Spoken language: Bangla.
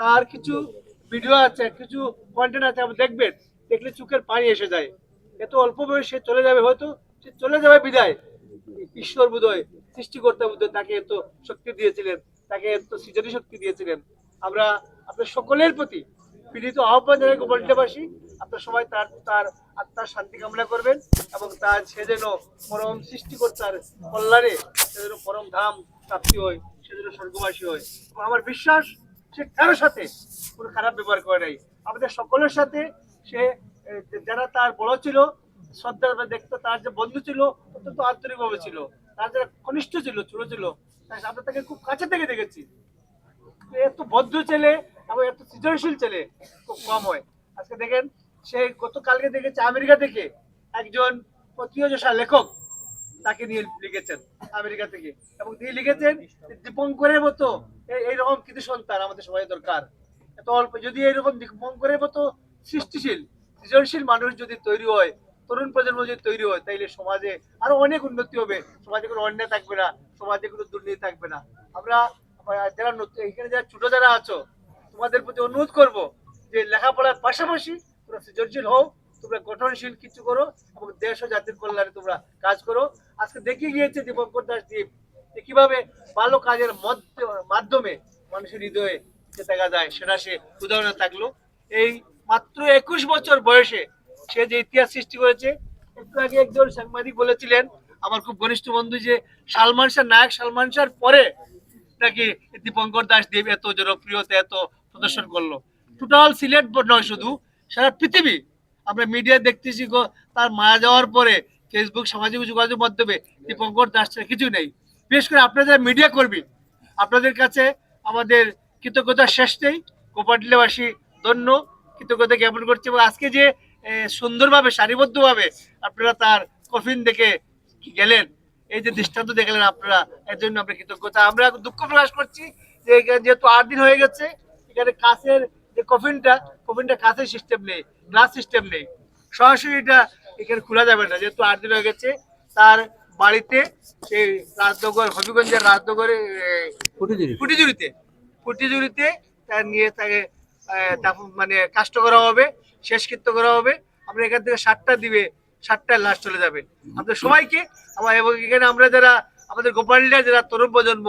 তার কিছু ভিডিও আছে, কিছু কন্টেন্ট আছে, আপনি দেখবেন। দেখলে চোখের পানি এসে যায়। এত অল্প বয়সে চলে যাবে হয়তো, সে চলে যাবে বিদায়। ঈশ্বর বোধহয় সৃষ্টিকর্তা বোধহয় তাকে এত শক্তি দিয়েছিলেন, তাকে এত সৃজনী শক্তি দিয়েছিলেন। আমরা আপনার সকলের প্রতি পীড়িত আহ্বান জানাই গোপালটাবাসী আপনার সবাই তার তার আত্মার শান্তি কামনা করবেন এবং তার সে যেন পরম সৃষ্টিকর্তার কল্যাণে, সে যেন পরম ধাম প্রাপ্তি হয়, সে যেন স্বর্গবাসী হয়। আমার বিশ্বাস সে কারোর সাথে কোনো খারাপ ব্যবহার করে নাই। আমাদের সকলের সাথে সে যারা তার বড় ছিল শ্রদ্ধা দেখতো, তার যে বন্ধু ছিল, অত্যন্ত আন্তরিকভাবে ছিল, তার যারা কনিষ্ঠ ছিল, ছোট ছিল আমরা তাকে খুব কাছে থেকে দেখেছি। এত বদ্ধ ছেলে এবং এত সৃজনশীল ছেলে, খুব কম হয়। আজকে দেখেন, সে গতকালকে দেখেছে আমেরিকা থেকে একজন প্রতিযোজা লেখক। তাকে নিয়ে লিখেছেন আমেরিকা থেকে। এবং তিনি লিখেছেন দীপঙ্করের মতো এইরকম কিছু সন্তান আমাদের সবাই দরকার। এত অল্প যদি এইরকম দীপঙ্করের মতো সৃষ্টিশীল, সৃজনশীল মানুষ যদি তৈরি হয়, তরুণ প্রজন্ম যদি তৈরি হয়, তাইলে সমাজে আরও অনেক উন্নতি হবে। সমাজে কোনো অন্যায় থাকবে না, সমাজে কোনো দুর্নীতি থাকবে না। আমরা যারা নতুন এখানে যারা ছোট যারা আছো, তোমাদের প্রতি অনুরোধ করব যে লেখাপড়ার পাশাপাশি তোমরা সৃজনশীল হও তোমরা গঠনশীল কিছু করো এবং দেশ ও জাতির কল্যাণে তোমরা কাজ করো। আজকে দেখে গিয়েছে দীপঙ্কর দাস দ্বীপ যে কীভাবে ভালো কাজের মধ্য- মাধ্যমে মানুষের হৃদয়ে যে দেখা যায়, সেটা সে উদাহরণে থাকল। এই মাত্র একুশ বছর বয়সে সে যে ইতিহাস সৃষ্টি করেছে, একটু আগে একজন সাংবাদিক বলেছিলেন, আমার খুব ঘনিষ্ঠ বন্ধু যে সালমান শাহ, নায়ক সালমান শাহর পরে নাকি দীপঙ্কর দাস দেব এত জনপ্রিয়তা, এত প্রদর্শন করল। টোটাল সিলেট নয় শুধু, সারা পৃথিবী আমরা মিডিয়া দেখতেছি গো, তার মারা যাওয়ার পরে ফেসবুক সামাজিক যোগাযোগ মাধ্যমে দীপঙ্কর দাস কিছু নেই। বিশেষ করে আপনারা যারা মিডিয়া কর্মী, আপনাদের কাছে আমাদের কৃতজ্ঞতা শেষ নেই। কোপাটিলাবাসী ধন্য, কৃতজ্ঞতা জ্ঞাপন করছে এবং আজকে যে সুন্দরভাবে, সারিবদ্ধভাবে আপনারা তার কফিন দেখে গেলেন, এই যে দৃষ্টান্ত দেখলেন আপনারা, এর জন্য আমরা কৃতজ্ঞতা। আমরা দুঃখ প্রকাশ করছি যে যেহেতু আট দিন হয়ে গেছে, এখানে কাছের যে কফিনটা কফিনটা কাছের সিস্টেম নেই গ্লাস সিস্টেম নেই। সরাসরি এটা এখানে খোলা যাবে না। যেহেতু আট দিন হয়ে গেছে তার বাড়িতে সেই রাজনগর হবিগঞ্জের রাজনগরে ফুটিজুরিতে ফুটিজুরিতে তার নিয়ে তাকে মানে কাষ্ট করা হবে শেষকৃত্য করা হবে। আমরা এখান থেকে সাতটা দিবে সাতটায় লাশ চলে যাবে। আমাদের সবাইকে আমার এবং এখানে আমরা যারা আমাদের গোপালীরা যারা তরুণ প্রজন্ম